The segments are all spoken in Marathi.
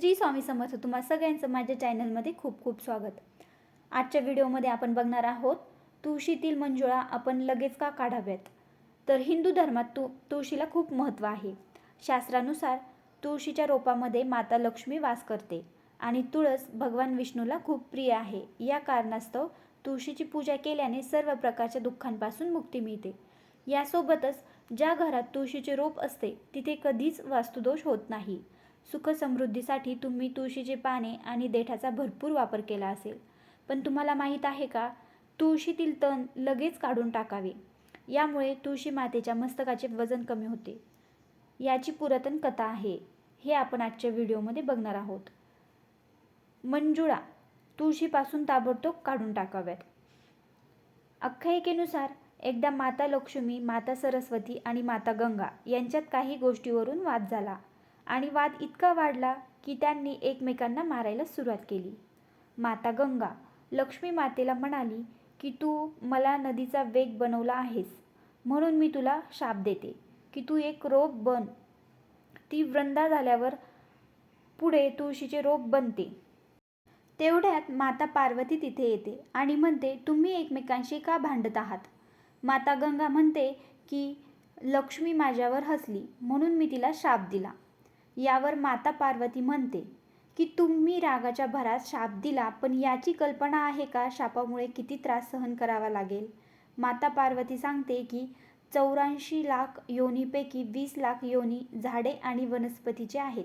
श्री स्वामी समर्थ तुम्हा सगळ्यांचं माझ्या चॅनलमध्ये खूप खूप स्वागत. आजच्या व्हिडिओमध्ये आपण बघणार आहोत तुळशीतील मंजुळा आपण लगेच का काढाव्यात? तर हिंदू धर्मात तु तुळशीला खूप महत्त्व आहे. शास्त्रानुसार तुळशीच्या रोपामध्ये माता लक्ष्मी वास करते आणि तुळस भगवान विष्णूला खूप प्रिय आहे. या कारणास्तव तुळशीची पूजा केल्याने सर्व प्रकारच्या दुःखांपासून मुक्ती मिळते. यासोबतच ज्या घरात तुळशीचे रोप असते तिथे कधीच वास्तुदोष होत नाही. सुखसमृद्धीसाठी तुम्ही तुळशीचे पाने आणि देठाचा भरपूर वापर केला असेल. पण तुम्हाला माहीत आहे का? तुळशीतील तण लगेच काढून टाकावे. यामुळे तुळशी मातेच्या मस्तकाचे वजन कमी होते. याची पुरातन कथा आहे. हे आपण आजच्या व्हिडिओमध्ये बघणार आहोत. मंजुळा तुळशीपासून ताबडतोब काढून टाकाव्यात. आख्यायिकेनुसार एकदा माता लक्ष्मी माता सरस्वती आणि माता गंगा यांच्यात काही गोष्टीवरून वाद झाला. आणि वाद इतका वाढला की त्यांनी एकमेकांना मारायला सुरुवात केली. माता गंगा लक्ष्मी मातेला म्हणाली की तू मला नदीचा वेग बनवला आहेस म्हणून मी तुला शाप देते की तू एक रोप बन. ती वृंदा झाल्यावर पुढे तुळशीचे रोप बनते. तेवढ्यात माता पार्वती तिथे येते आणि म्हणते तुम्ही एकमेकांशी का भांडत आहात? माता गंगा म्हणते की लक्ष्मी माझ्यावर हसली म्हणून मी तिला शाप दिला. यावर माता पार्वती म्हणते की तुम्ही रागाच्या भरात शाप दिला पण याची कल्पना आहे का? शापामुळे किती त्रास सहन करावा लागेल? माता पार्वती सांगते की चौऱ्याऐंशी लाख योनीपैकी वीस लाख योनी झाडे आणि वनस्पतीचे आहेत.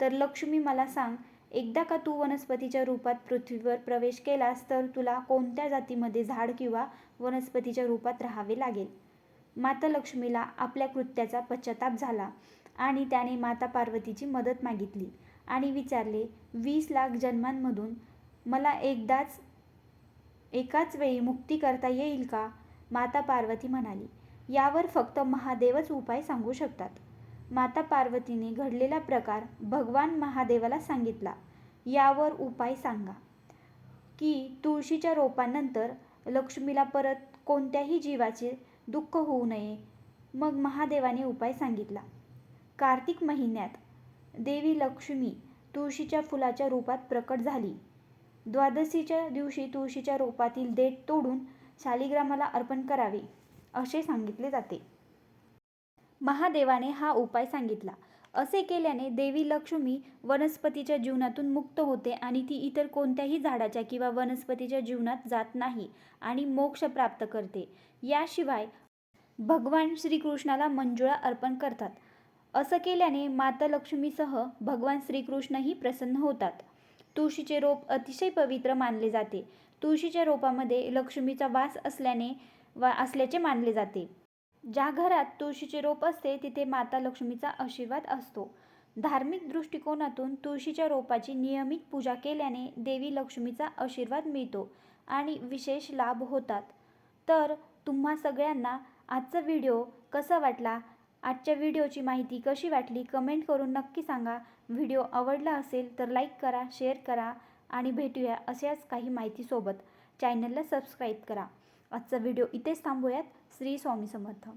तर लक्ष्मी मला सांग एकदा का तू वनस्पतीच्या रूपात पृथ्वीवर प्रवेश केलास तर तुला कोणत्या जातीमध्ये झाड किंवा वनस्पतीच्या रूपात राहावे लागेल? माता लक्ष्मीला आपल्या कृत्याचा पश्चाताप झाला. आणि त्याने माता पार्वतीची मदत मागितली आणि विचारले वीस लाख जन्मांमधून मला एकदाच एकाच वेळी मुक्ती करता येईल का? माता पार्वती म्हणाली यावर फक्त महादेवच उपाय सांगू शकतात. माता पार्वतीने घडलेला प्रकार भगवान महादेवाला सांगितला यावर उपाय सांगा. की तुळशीच्या रोपानंतर लक्ष्मीला परत कोणत्याही जीवाचे दुःख होऊ नये मग महादेवाने उपाय सांगितला. कार्तिक महिन्यात देवी लक्ष्मी तुळशीच्या फुलाच्या रूपात प्रकट झाली. द्वादशीच्या दिवशी तुळशीच्या रोपातील देठ तोडून शालिग्रामाला अर्पण करावे असे सांगितले जाते. महादेवाने हा उपाय सांगितला. असे केल्याने देवी लक्ष्मी वनस्पतीच्या जीवनातून मुक्त होते आणि ती इतर कोणत्याही झाडाच्या किंवा वनस्पतीच्या जीवनात जात नाही आणि मोक्ष प्राप्त करते. याशिवाय भगवान श्रीकृष्णाला मंजुळा अर्पण करतात. असं केल्याने माता लक्ष्मीसह भगवान श्रीकृष्णही प्रसन्न होतात. तुळशीचे रोप अतिशय पवित्र मानले जाते. तुळशीच्या रोपामध्ये लक्ष्मीचा वास असल्याने वा असल्याचे मानले जाते. ज्या घरात तुळशीचे रोप असते तिथे माता लक्ष्मीचा आशीर्वाद असतो. धार्मिक दृष्टिकोनातून तुळशीच्या रोपाची नियमित पूजा केल्याने देवी लक्ष्मीचा आशीर्वाद मिळतो आणि विशेष लाभ होतात. तर तुम्हा सगळ्यांना आजचा व्हिडिओ कसा वाटला? आजच्या व्हिडिओची माहिती कशी वाटली कमेंट करून नक्की सांगा. व्हिडिओ आवडला असेल तर लाईक करा शेअर करा आणि भेटूया अशाच काही माहितीसोबत. चॅनलला सबस्क्राईब करा. आजचा व्हिडिओ इथेच थांबूयात. श्री स्वामी समर्थ.